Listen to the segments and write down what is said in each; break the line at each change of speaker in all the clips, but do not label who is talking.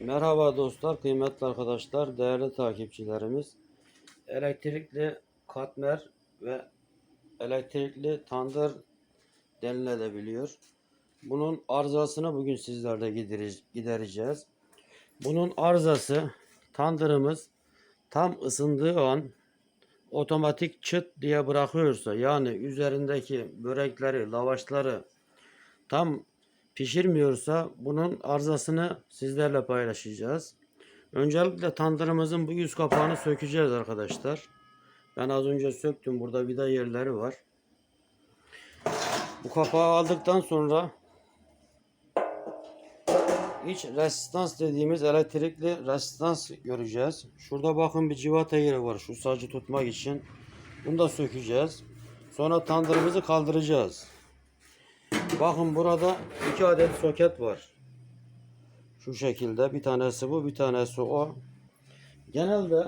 Merhaba dostlar, kıymetli arkadaşlar, değerli takipçilerimiz. Elektrikli katmer ve elektrikli tandır denilebiliyor. Bunun arızasını bugün sizlerle gidereceğiz. Bunun arızası tandırımız tam ısındığı an otomatik çıt diye bırakıyorsa yani üzerindeki börekleri, lavaşları tam pişirmiyorsa bunun arızasını sizlerle paylaşacağız. Öncelikle tandırımızın bu yüz kapağını sökeceğiz arkadaşlar. Ben az önce söktüm. Burada vida yerleri var. Bu kapağı aldıktan sonra iç resistans dediğimiz elektrikli resistans göreceğiz. Şurada bakın bir civata yeri var şu sacı tutmak için. Bunu da sökeceğiz. Sonra tandırımızı kaldıracağız. Bakın burada iki adet soket var. Şu şekilde bir tanesi bu bir tanesi o. Genelde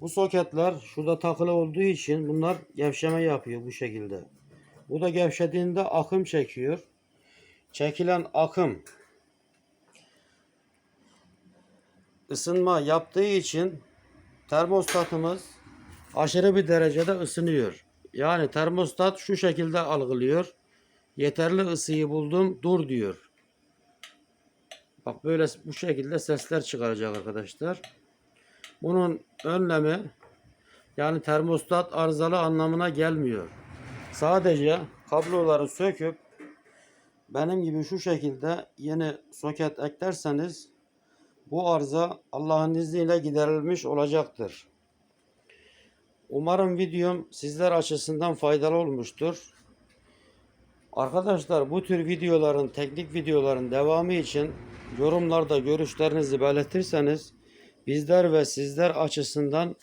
bu soketler şurada takılı olduğu için bunlar gevşeme yapıyor bu şekilde. Bu da gevşediğinde akım çekiyor. Çekilen akım ısınma yaptığı için termostatımız aşırı bir derecede ısınıyor. Yani termostat şu şekilde algılıyor. Yeterli ısıyı buldum dur diyor. Bak böyle bu şekilde sesler çıkaracak arkadaşlar. Bunun önlemi yani termostat arızalı anlamına gelmiyor. Sadece kabloları söküp benim gibi şu şekilde yeni soket eklerseniz bu arıza Allah'ın izniyle giderilmiş olacaktır. Umarım videom sizler açısından faydalı olmuştur. Arkadaşlar bu tür videoların, teknik videoların devamı için yorumlarda görüşlerinizi belirtirseniz bizler ve sizler açısından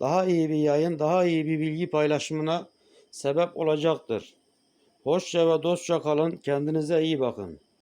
daha iyi bir yayın, daha iyi bir bilgi paylaşımına sebep olacaktır. Hoşça ve dostça kalın. Kendinize iyi bakın.